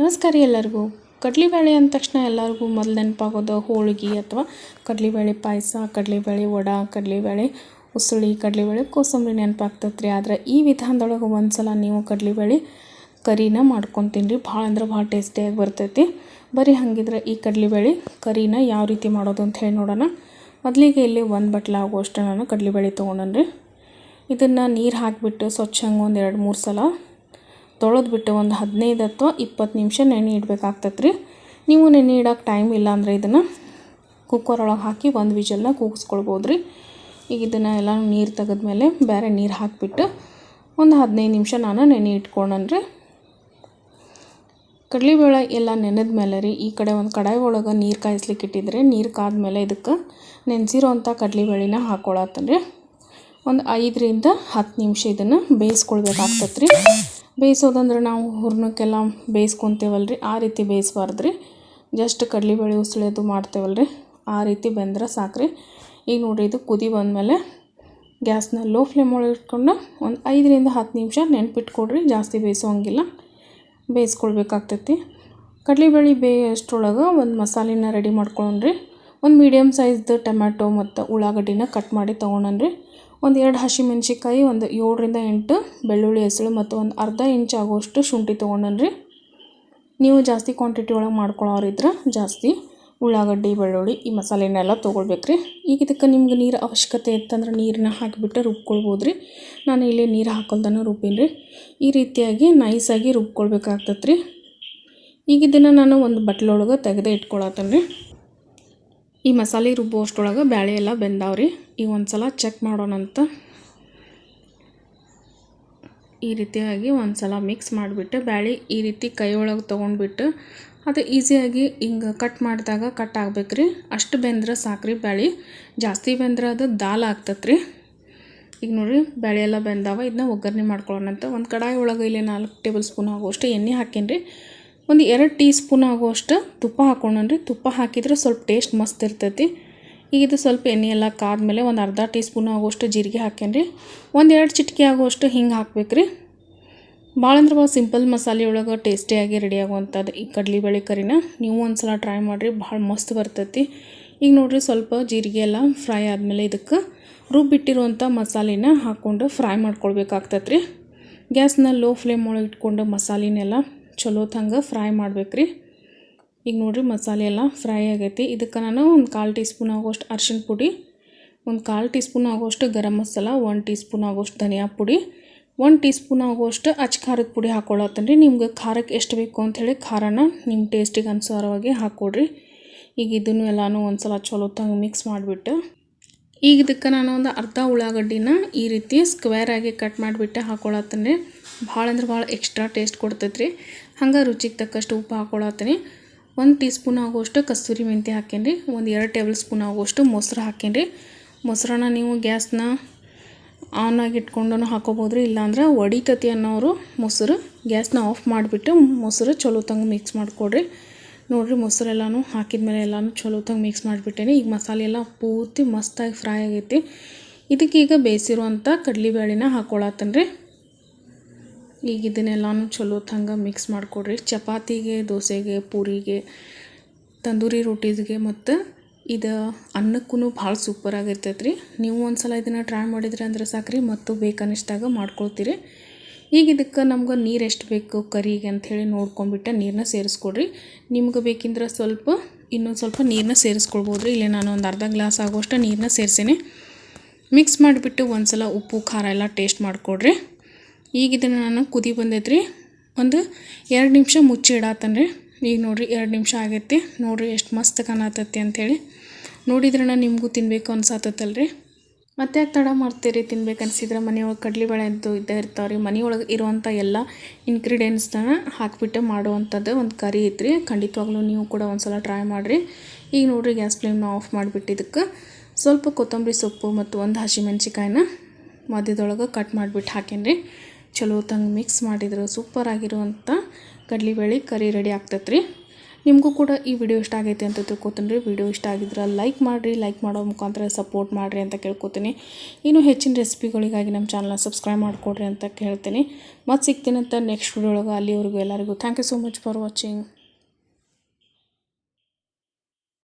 ನಮಸ್ಕಾರ ಎಲ್ಲರಿಗೂ. ಕಡಲೆಬೇಳೆ ಅಂದ ತಕ್ಷಣ ಎಲ್ಲರಿಗೂ ಮೊದಲು ನೆನಪಾಗೋದು ಹೋಳಿಗೆ ಅಥವಾ ಕಡಲೆಬೇಳೆ ಪಾಯಸ, ಕಡಲೆಬೇಳೆ ವಡ, ಕಡಲೆಬೇಳೆ ಉಸುಳಿ, ಕಡ್ಲೆಬೇಳೆ ಕೋಸಂಬರಿ ನೆನಪಾಗ್ತೈತೆ ಆದ್ರೆ ಈ ವಿಧಾನದೊಳಗೆ ಒಂದು ಸಲ ನೀವು ಕಡಲೆಬೇಳೆ ಕರಿನ ಮಾಡ್ಕೊಂಡು ರೀ ಭಾಳ ಅಂದ್ರೆ ಭಾಳ ಟೇಸ್ಟಿಯಾಗಿ ಬರ್ತೈತಿ. ಬರೀ ಹಾಗಿದ್ರೆ ಈ ಕಡಲೆಬೇಳೆ ಕರಿನ ಯಾವ ರೀತಿ ಮಾಡೋದು ಅಂತ ಹೇಳಿ ನೋಡೋಣ. ಮೊದಲಿಗೆ ಇಲ್ಲಿ ಒಂದು ಬಟ್ಲ ಆಗುವಷ್ಟು ನಾನು ಕಡಲೆಬೇಳೆ ತೊಗೊಂಡನ್ರಿ. ಇದನ್ನು ನೀರು ಹಾಕಿಬಿಟ್ಟು ಸ್ವಚ್ಛಂಗೆ ಒಂದು ಎರಡು ಮೂರು ಸಲ ತೊಳೆದ್ಬಿಟ್ಟು ಒಂದು ಹದಿನೈದು ಅಥವಾ ಇಪ್ಪತ್ತು ನಿಮಿಷ ನೆನೆ ಇಡಬೇಕಾಗ್ತೈತೆ ರೀ ನೀವು ನೆನೆ ಇಡೋಕೆ ಟೈಮ್ ಇಲ್ಲ ಅಂದರೆ ಇದನ್ನು ಕುಕ್ಕರ್ ಒಳಗೆ ಹಾಕಿ ಒಂದು ವಿಜಲ್ನ ಕೂಗಿಸ್ಕೊಳ್ಬೋದು ರೀ ಈಗ ಇದನ್ನು ಎಲ್ಲ ನೀರು ತೆಗೆದ್ಮೇಲೆ ಬೇರೆ ನೀರು ಹಾಕಿಬಿಟ್ಟು ಒಂದು ಹದಿನೈದು ನಿಮಿಷ ನಾನು ನೆನೆ ಇಟ್ಕೊಂಡನ್ರಿ. ಕಡಲೆಬೇಳೆ ಎಲ್ಲ ನೆನೆದ ಮೇಲೆ ರೀ, ಈ ಕಡೆ ಒಂದು ಕಡಾಯಿ ಒಳಗೆ ನೀರು ಕಾಯಿಸ್ಲಿಕ್ಕೆ ಇಟ್ಟಿದ್ರೆ ನೀರು ಕಾದ್ಮೇಲೆ ಇದಕ್ಕೆ ನೆನೆಸಿರೋ ಅಂಥ ಕಡಲೆಬೇಳೆನ ಹಾಕ್ಕೊಳತ್ತನ್ರಿ ಒಂದು ಐದರಿಂದ ಹತ್ತು ನಿಮಿಷ ಇದನ್ನು ಬೇಯಿಸ್ಕೊಳ್ಬೇಕಾಗ್ತೈತೆ ರೀ ಬೇಯಿಸೋದಂದ್ರೆ ನಾವು ಹೂರ್ಣಕ್ಕೆಲ್ಲ ಬೇಯಿಸ್ಕೊತೇವಲ್ಲ ರೀ ಆ ರೀತಿ ಬೇಯಿಸ್ಬಾರ್ದು ರೀ ಜಸ್ಟ್ ಕಡಲೆಬೇಳೆ ಉಸುಳಿಯೋದು ಮಾಡ್ತೇವಲ್ಲ ರೀ ಆ ರೀತಿ ಬೆಂದ್ರೆ ಸಾಕು ರೀ ಈಗ ನೋಡಿರಿ, ಇದು ಕುದಿ ಬಂದಮೇಲೆ ಗ್ಯಾಸ್ನ ಲೋ ಫ್ಲೇಮ್ ಒಳಗೆ ಇಟ್ಕೊಂಡು ಒಂದು ಐದರಿಂದ ಹತ್ತು ನಿಮಿಷ ನೆನ್ಪಿಟ್ಕೊಡ್ರಿ, ಜಾಸ್ತಿ ಬೇಯಿಸೋಂಗಿಲ್ಲ, ಬೇಯಿಸ್ಕೊಳ್ಬೇಕಾಗ್ತೈತಿ. ಕಡಲೆಬೇಳೆ ಬೇಯೋಷ್ಟ್ರೊಳಗೆ ಒಂದು ಮಸಾಲೆನ ರೆಡಿ ಮಾಡ್ಕೊಳ್ಳೋಣ್ರಿ ಒಂದು ಮೀಡಿಯಮ್ ಸೈಜ್ದು ಟೊಮ್ಯಾಟೊ ಮತ್ತು ಉಳ್ಳಾಗಡ್ಡಿನ ಕಟ್ ಮಾಡಿ ತೊಗೊಂಡನ್ರಿ ಒಂದು ಎರಡು ಹಸಿಮೆಣ್ಸಿಕಾಯಿ ಒಂದು ಏಳರಿಂದ ಎಂಟು ಬೆಳ್ಳುಳ್ಳಿ ಹೆಸಳು ಮತ್ತು ಒಂದು ಅರ್ಧ ಇಂಚ್ ಆಗುವಷ್ಟು ಶುಂಠಿ ತೊಗೊಂಡನ್ರಿ. ನೀವು ಜಾಸ್ತಿ ಕ್ವಾಂಟಿಟಿ ಒಳಗೆ ಮಾಡ್ಕೊಳ್ಳೋರಿದ್ರೆ ಜಾಸ್ತಿ ಉಳ್ಳಾಗಡ್ಡಿ, ಬೆಳ್ಳುಳ್ಳಿ ಈ ಮಸಾಲೆನೆಲ್ಲ ತೊಗೊಳ್ಬೇಕ್ರಿ. ಈಗ ಇದಕ್ಕೆ ನಿಮ್ಗೆ ನೀರು ಅವಶ್ಯಕತೆ ಇತ್ತಂದ್ರೆ ನೀರನ್ನ ಹಾಕಿಬಿಟ್ಟು ರುಬ್ಕೊಳ್ಬೋದು ರೀ ನಾನು ಇಲ್ಲಿ ನೀರು ಹಾಕೊಳ್ದನ್ನು ರುಬ್ಬೀನಿ ರೀ ಈ ರೀತಿಯಾಗಿ ನೈಸಾಗಿ ರುಬ್ಕೊಳ್ಬೇಕಾಗ್ತತ್ರಿ. ಈಗ ಇದನ್ನು ನಾನು ಒಂದು ಬಟ್ಲೊಳಗೆ ತೆಗೆದೇ ಇಟ್ಕೊಳತ್ತೇನೆ ರೀ ಈ ಮಸಾಲೆ ರುಬ್ಬುವಷ್ಟೊಳಗೆ ಬ್ಯಾಳೆ ಎಲ್ಲ ಬೆಂದಾವ್ರಿ. ಈಗ ಒಂದು ಸಲ ಚೆಕ್ ಮಾಡೋಣಂತ ಈ ರೀತಿಯಾಗಿ ಒಂದು ಸಲ ಮಿಕ್ಸ್ ಮಾಡಿಬಿಟ್ಟು ಬ್ಯಾಳೆ ಈ ರೀತಿ ಕೈ ಒಳಗೆ ತೊಗೊಂಡ್ಬಿಟ್ಟು ಅದು ಈಸಿಯಾಗಿ ಹಿಂಗೆ ಕಟ್ ಮಾಡಿದಾಗ ಕಟ್ ಆಗ್ಬೇಕು ರೀ ಅಷ್ಟು ಬೆಂದ್ರೆ ಸಾಕ್ರಿ ಬ್ಯಾಳೆ. ಜಾಸ್ತಿ ಬೆಂದ್ರೆ ಅದು ದಾಲ್ ಆಗ್ತತ್ರಿ. ಈಗ ನೋಡಿರಿ ಬ್ಯಾಳೆ ಎಲ್ಲ ಬೆಂದಾವ ಇದನ್ನ ಒಗ್ಗರಣೆ ಮಾಡ್ಕೊಳ್ಳೋಣಂತ ಒಂದು ಕಡಾಯಿ ಒಳಗೆ ಇಲ್ಲಿ ನಾಲ್ಕು ಟೇಬಲ್ ಸ್ಪೂನ್ ಆಗುವಷ್ಟು ಎಣ್ಣೆ ಹಾಕೇನಿ ರೀ ಒಂದು ಎರಡು ಟೀ ಸ್ಪೂನ್ ಆಗುವಷ್ಟು ತುಪ್ಪ ಹಾಕ್ಕೊಂಡ್ರಿ ತುಪ್ಪ ಹಾಕಿದ್ರೆ ಸ್ವಲ್ಪ ಟೇಸ್ಟ್ ಮಸ್ತ್ ಇರ್ತೈತಿ. ಈಗ ಇದು ಸ್ವಲ್ಪ ಎಣ್ಣೆ ಎಲ್ಲ ಕಾದ್ಮೇಲೆ ಒಂದು ಅರ್ಧ ಟೀ ಸ್ಪೂನ್ ಆಗುವಷ್ಟು ಜೀರಿಗೆ ಹಾಕ್ಯನ್ರಿ ಒಂದು ಎರಡು ಚಿಟಿಕೆ ಆಗುವಷ್ಟು ಹಿಂಗೆ ಹಾಕ್ಬೇಕು ರೀ. ಭಾಳ ಅಂದ್ರೆ ಭಾಳ ಸಿಂಪಲ್ ಮಸಾಲೆ ಒಳಗೆ ಟೇಸ್ಟಿಯಾಗಿ ರೆಡಿ ಆಗುವಂಥದ್ದು ಈ ಕಡ್ಲೆಬೇಳೆ ಕರಿನ. ನೀವು ಒಂದು ಸಲ ಟ್ರೈ ಮಾಡಿರಿ ಭಾಳ ಮಸ್ತ್ ಬರ್ತೈತಿ. ಈಗ ನೋಡಿರಿ ಸ್ವಲ್ಪ ಜೀರಿಗೆ ಎಲ್ಲ ಫ್ರೈ ಆದಮೇಲೆ ಇದಕ್ಕೆ ರುಬ್ಬಿಟ್ಟಿರುವಂಥ ಮಸಾಲೆನ ಹಾಕ್ಕೊಂಡು ಫ್ರೈ ಮಾಡ್ಕೊಳ್ಬೇಕಾಗ್ತೈತೆ ರೀ ಗ್ಯಾಸ್ನ ಲೋ ಫ್ಲೇಮ್ ಒಳಗೆ ಇಟ್ಕೊಂಡು ಮಸಾಲೆನೆಲ್ಲ ಚಲೋ ತಂಗೆ ಫ್ರೈ ಮಾಡ್ಬೇಕು ರೀ ಈಗ ನೋಡಿರಿ ಮಸಾಲೆ ಎಲ್ಲ ಫ್ರೈ ಆಗೈತಿ. ಇದಕ್ಕೆ ನಾನು ಒಂದು ಕಾಲು ಟೀ ಸ್ಪೂನ್ ಆಗೋಷ್ಟು ಅರ್ಶಿಣ ಪುಡಿ, ಒಂದು ಕಾಲು ಟೀ ಸ್ಪೂನ್ ಆಗೋಷ್ಟು ಗರಂ ಮಸಾಲ, ಒಂದು ಟೀ ಸ್ಪೂನ್ ಆಗೋಷ್ಟು ಧನಿಯಾ ಪುಡಿ, ಒಂದು ಟೀ ಸ್ಪೂನ್ ಆಗೋಷ್ಟು ಅಚ್ಚ ಖಾರದ ಪುಡಿ ಹಾಕ್ಕೊಳತ್ತೇನೆ ರೀ ನಿಮ್ಗೆ ಖಾರಕ್ಕೆ ಎಷ್ಟು ಬೇಕು ಅಂಥೇಳಿ ಖಾರನ ನಿಮ್ಮ ಟೇಸ್ಟಿಗೆ ಅನುಸಾರವಾಗಿ ಹಾಕ್ಕೊಡ್ರಿ ಈಗ ಇದನ್ನು ಎಲ್ಲನೂ ಒಂದು ಸಲ ಮಿಕ್ಸ್ ಮಾಡಿಬಿಟ್ಟು, ಈಗ ಇದಕ್ಕೆ ನಾನು ಒಂದು ಅರ್ಧ ಉಳ್ಳಾಗಡ್ಡಿನ ಈ ರೀತಿ ಸ್ಕ್ವೇರ್ ಆಗಿ ಕಟ್ ಮಾಡಿಬಿಟ್ಟು ಹಾಕ್ಕೊಳತ್ತೇನೆ ಭಾಳ ಅಂದ್ರೆ ಭಾಳ ಎಕ್ಸ್ಟ್ರಾ ಟೇಸ್ಟ್ ಕೊಡ್ತೈತೆ ರೀ ಹಂಗೆ ರುಚಿಗೆ ತಕ್ಕಷ್ಟು ಉಪ್ಪು ಹಾಕೊಳತ್ತೀನಿ. ಒಂದು ಟೀ ಸ್ಪೂನ್ ಆಗುವಷ್ಟು ಕಸ್ತೂರಿ ಮೆಂತ್ಯ ಹಾಕೇನಿ ಒಂದು ಎರಡು ಟೇಬಲ್ ಸ್ಪೂನ್ ಆಗುವಷ್ಟು ಮೊಸರು ಹಾಕೇನಿ ಮೊಸರನ್ನ ನೀವು ಗ್ಯಾಸ್ನ ಆನ್ ಆಗಿ ಇಟ್ಕೊಂಡು ಹಾಕೋಬೋದು ರೀ ಇಲ್ಲಾಂದ್ರೆ ಒಡಿತತಿ ಅನ್ನೋರು ಮೊಸರು ಗ್ಯಾಸ್ನ ಆಫ್ ಮಾಡಿಬಿಟ್ಟು ಮೊಸರು ಚಲೋ ತಂಗೆ ಮಿಕ್ಸ್ ಮಾಡಿಕೊಡ್ರಿ. ನೋಡಿರಿ ಮೊಸರೆಲ್ಲನೂ ಹಾಕಿದ್ಮೇಲೆ ಎಲ್ಲನೂ ಚಲೋ ತಂಗ ಮಿಕ್ಸ್ ಮಾಡಿಬಿಟ್ಟೇನೆ. ಈಗ ಮಸಾಲೆ ಎಲ್ಲ ಪೂರ್ತಿ ಮಸ್ತಾಗಿ ಫ್ರೈ ಆಗೈತಿ. ಇದಕ್ಕೀಗ ಬೇಯಿಸಿರುವಂಥ ಕಡ್ಲೆಬೇಳೆನ ಹಾಕ್ಕೊಳತ್ತೇನೆ ರೀ. ಈಗ ಇದನ್ನೆಲ್ಲನೂ ಚಲೋ ತಂಗ ಮಿಕ್ಸ್ ಮಾಡಿಕೊಡ್ರಿ. ಚಪಾತಿಗೆ, ದೋಸೆಗೆ, ಪೂರಿಗೆ, ತಂದೂರಿ ರೊಟೀಸ್ಗೆ ಮತ್ತು ಇದು ಅನ್ನಕ್ಕೂ ಭಾಳ ಸೂಪರಾಗಿರ್ತೈತೆ ರೀ ನೀವು ಒಂದು ಸಲ ಇದನ್ನು ಟ್ರೈ ಮಾಡಿದ್ರಿ ಅಂದ್ರೆ ಸಾಕ್ರಿ, ಮತ್ತು ಬೇಕನ್ನಿಸ್ದಾಗ ಮಾಡ್ಕೊಳ್ತೀರಿ. ಈಗ ಇದಕ್ಕೆ ನಮ್ಗೆ ನೀರು ಎಷ್ಟು ಬೇಕು ಕರಿಗೆ ಅಂಥೇಳಿ ನೋಡ್ಕೊಂಡ್ಬಿಟ್ಟು ನೀರನ್ನ ಸೇರಿಸ್ಕೊಡ್ರಿ. ನಿಮ್ಗೆ ಬೇಕಿದ್ರೆ ಸ್ವಲ್ಪ, ಇನ್ನೊಂದು ಸ್ವಲ್ಪ ನೀರನ್ನ ಸೇರಿಸ್ಕೊಳ್ಬೋದು ರೀ ಇಲ್ಲಿ ನಾನು ಒಂದು ಅರ್ಧ ಗ್ಲಾಸ್ ಆಗುವಷ್ಟು ನೀರನ್ನ ಸೇರಿಸೀನಿ. ಮಿಕ್ಸ್ ಮಾಡಿಬಿಟ್ಟು ಒಂದು ಸಲ ಉಪ್ಪು, ಖಾರ ಎಲ್ಲ ಟೇಸ್ಟ್ ಮಾಡಿಕೊಡ್ರಿ. ಈಗ ಇದನ್ನು ನಾನು ಕುದಿ ಬಂದೈತ್ರಿ. ಒಂದು ಎರಡು ನಿಮಿಷ ಮುಚ್ಚಿ ಇಡಾತನ್ ರೀ ಈಗ ನೋಡಿರಿ ಎರಡು ನಿಮಿಷ ಆಗೈತಿ. ನೋಡಿರಿ ಎಷ್ಟು ಮಸ್ತ್ ಕಾಣತೈತಿ ಅಂಥೇಳಿ ನೋಡಿದ್ರೆ ನಿಮಗೂ ತಿನ್ಬೇಕು ಅನ್ಸತ್ತಲ್ಲ ರೀ ಮತ್ತೆ ಯಾಕೆ ತಡ ಮಾಡ್ತೀರಿ ತಿನ್ಬೇಕು ಅನ್ಸಿದ್ರೆ ಮನೆಯೊಳಗೆ ಕಡ್ಲೆಬೇಳೆ ಅಂತೂ ಇದ್ದೇ ಇರ್ತಾವೆ ರೀ ಮನೆಯೊಳಗೆ ಇರುವಂಥ ಎಲ್ಲ ಇನ್ಗ್ರೀಡಿಯೆಂಟ್ಸ್ನ ಹಾಕಿಬಿಟ್ಟು ಮಾಡುವಂಥದ್ದು ಒಂದು ಕರಿ ಐತ್ರಿ. ಖಂಡಿತವಾಗ್ಲೂ ನೀವು ಕೂಡ ಒಂದು ಸಲ ಟ್ರೈ ಮಾಡಿರಿ. ಈಗ ನೋಡಿರಿ ಗ್ಯಾಸ್ ಫ್ಲೇಮ್ನ ಆಫ್ ಮಾಡಿಬಿಟ್ಟು ಇದಕ್ಕೆ ಸ್ವಲ್ಪ ಕೊತ್ತಂಬರಿ ಸೊಪ್ಪು ಮತ್ತು ಒಂದು ಹಸಿಮೆಣ್ಸಿಕಾಯಿನ ಮಧ್ಯದೊಳಗೆ ಕಟ್ ಮಾಡಿಬಿಟ್ಟು ಹಾಕೇನಿ ಚಲೋ ತಂಗೆ ಮಿಕ್ಸ್ ಮಾಡಿದ್ರೆ ಸೂಪರ್ ಆಗಿರುವಂಥ ಕಡ್ಲೆಬೇಳೆ ಕರಿ ರೆಡಿ ಆಗ್ತೈತೆ ರೀ ನಿಮಗೂ ಕೂಡ ಈ ವಿಡಿಯೋ ಇಷ್ಟ ಆಗೈತೆ ಅಂತ ತಿಳ್ಕೊತೀನಿ ರೀ. ವಿಡಿಯೋ ಇಷ್ಟ ಆಗಿದ್ರೆ ಲೈಕ್ ಮಾಡಿರಿ ಲೈಕ್ ಮಾಡೋ ಮುಖಾಂತರ ಸಪೋರ್ಟ್ ಮಾಡಿರಿ ಅಂತ ಕೇಳ್ಕೊತೀನಿ. ಇನ್ನೂ ಹೆಚ್ಚಿನ ರೆಸಿಪಿಗಳಿಗಾಗಿ ನಮ್ಮ ಚಾನಲ್ನ ಸಬ್ಸ್ಕ್ರೈಬ್ ಮಾಡಿಕೊಡ್ರಿ ಅಂತ ಕೇಳ್ತೀನಿ. ಮತ್ತು ಸಿಗ್ತೀನಂತ ನೆಕ್ಸ್ಟ್ ವಿಡಿಯೋ ಒಳಗೆ ಅಲ್ಲಿವರೆಗೂ ಎಲ್ಲರಿಗೂ. Thank you so much for watching